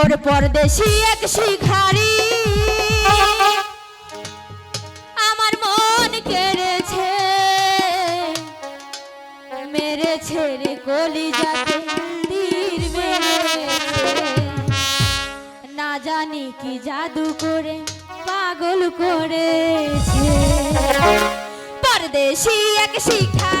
ওর পরদেশি এক শিখারি আমার মন কেড়েছে, মেরেছে রে কলি যাতে তীর মেরেছে। না জানি কি জাদু করে, পাগল করেছে। পরদেশি এক শিখা